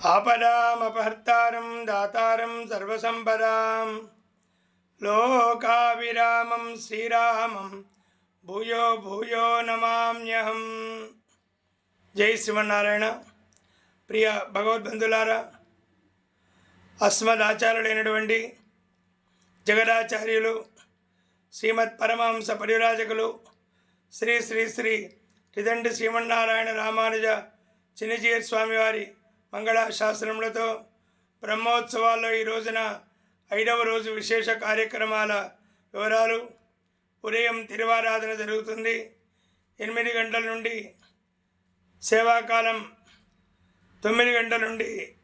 ఆపదామపహర్తారం దాతారం సర్వసంపదాం లోకావిరామం శ్రీరామం భూయో భూయో నమామ్యహం జై శ్రీమన్నారాయణ ప్రియ భగవద్బంధులారా అస్మదాచార్యులైనటువంటి జగదాచార్యులు శ్రీమద్ పరమహంస పరిరాజకులు శ్రీ శ్రీ శ్రీ రిదండి శ్రీమన్నారాయణ రామానుజ చిన్నజీయర్ స్వామివారి మంగళాశాస్త్రములతో బ్రహ్మోత్సవాల్లో ఈ రోజున ఐదవ రోజు విశేష కార్యక్రమాల వివరాలు. ఉదయం తిరువారాధన జరుగుతుంది. ఎనిమిది గంటల నుండి సేవాకాలం తొమ్మిది గంటల నుండి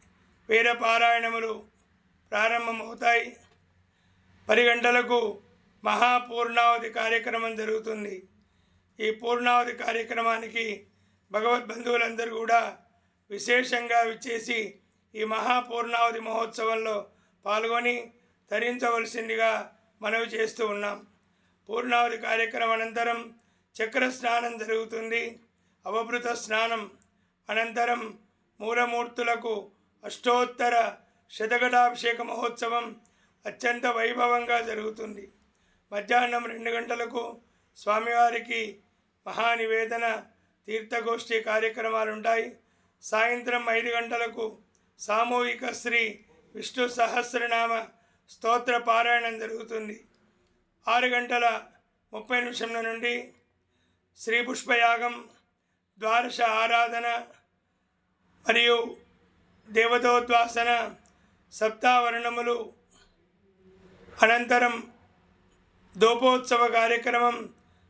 వేద పారాయణములు ప్రారంభమవుతాయి. పది గంటలకు మహాపూర్ణావతి కార్యక్రమం జరుగుతుంది. ఈ పూర్ణావతి కార్యక్రమానికి భగవద్ బంధువులందరూ కూడా విశేషంగా విచ్చేసి ఈ మహాపూర్ణావతి మహోత్సవంలో పాల్గొని ధరించవలసిందిగా మనవి చేస్తూ ఉన్నాం. పూర్ణావతి కార్యక్రమం అనంతరం చక్ర స్నానం జరుగుతుంది. అవభృత స్నానం అనంతరం మూలమూర్తులకు అష్టోత్తర శతగటాభిషేక మహోత్సవం అత్యంత వైభవంగా జరుగుతుంది. మధ్యాహ్నం రెండు గంటలకు స్వామివారికి మహానివేదన తీర్థగోష్ఠి కార్యక్రమాలు ఉంటాయి సాయంత్రం ఐదు గంటలకు సామూహిక శ్రీ విష్ణు సహస్రనామ స్తోత్ర పారాయణం జరుగుతుంది. ఆరు గంటల ముప్పై నిమిషంల నుండి శ్రీ పుష్పయాగం ద్వాదశ ఆరాధన మరియు దేవతోద్వాసన సప్తావరణములు అనంతరం దోపోత్సవ కార్యక్రమం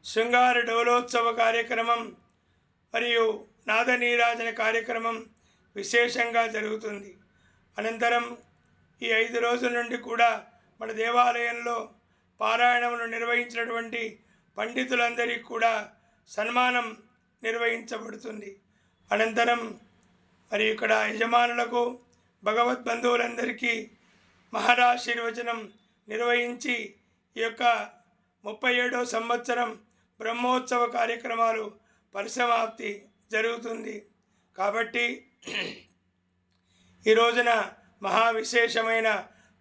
శృంగార డోలోత్సవ కార్యక్రమం మరియు నాదనీరాజన కార్యక్రమం విశేషంగా జరుగుతుంది. అనంతరం ఈ ఐదు రోజుల నుండి కూడా మన దేవాలయంలో పారాయణములు నిర్వహించినటువంటి పండితులందరికీ కూడా సన్మానం నిర్వహించబడుతుంది. అనంతరం మరి ఇక్కడ యజమానులకు భగవద్బంధువులందరికీ మహారాశీర్వచనం నిర్వహించి ఈ యొక్క ముప్పై ఏడో సంవత్సరం బ్రహ్మోత్సవ కార్యక్రమాలు పరిసమాప్తి జరుగుతుంది. కాబట్టి ఈ రోజున మహా విశేషమైన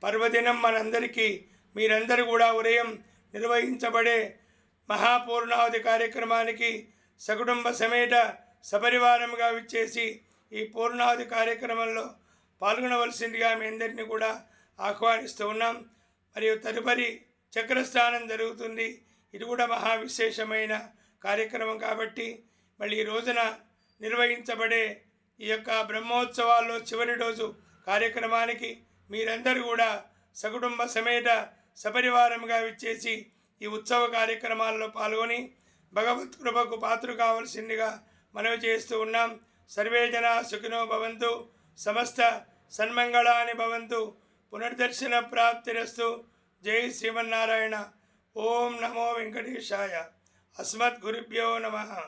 పర్వదినం మనందరికీ మీరందరూ కూడా ఉదయం నిర్వహించబడే మహాపూర్ణావతి కార్యక్రమానికి సకుటుంబ సమేత సపరివారంగా విచ్చేసి ఈ పూర్ణావతి కార్యక్రమంలో పాల్గొనవలసిందిగా మీ అందరినీ కూడా ఆహ్వానిస్తూ ఉన్నాం. మరియు తదుపరి చక్రస్నానం జరుగుతుంది. ఇది కూడా మహా విశేషమైన కార్యక్రమం కాబట్టి మళ్ళీ ఈ రోజున నిర్వహించబడే ఈ యొక్క బ్రహ్మోత్సవాల్లో చివరి రోజు కార్యక్రమానికి మీరందరూ కూడా సకుటుంబ సమేత సపరివారముగా విచ్చేసి ఈ ఉత్సవ కార్యక్రమాల్లో పాల్గొని భగవత్ కృపకు పాత్ర కావలసిందిగా మనవి చేస్తూ ఉన్నాం. సర్వే జన సుఖినో భవంతు. సమస్త సన్మంగళాని భవంతు. పునర్దర్శన ప్రాప్తిరస్తు. జై శ్రీమన్నారాయణ. ఓం నమో వెంకటేశాయ. అస్మద్గురుభ్యో నమ.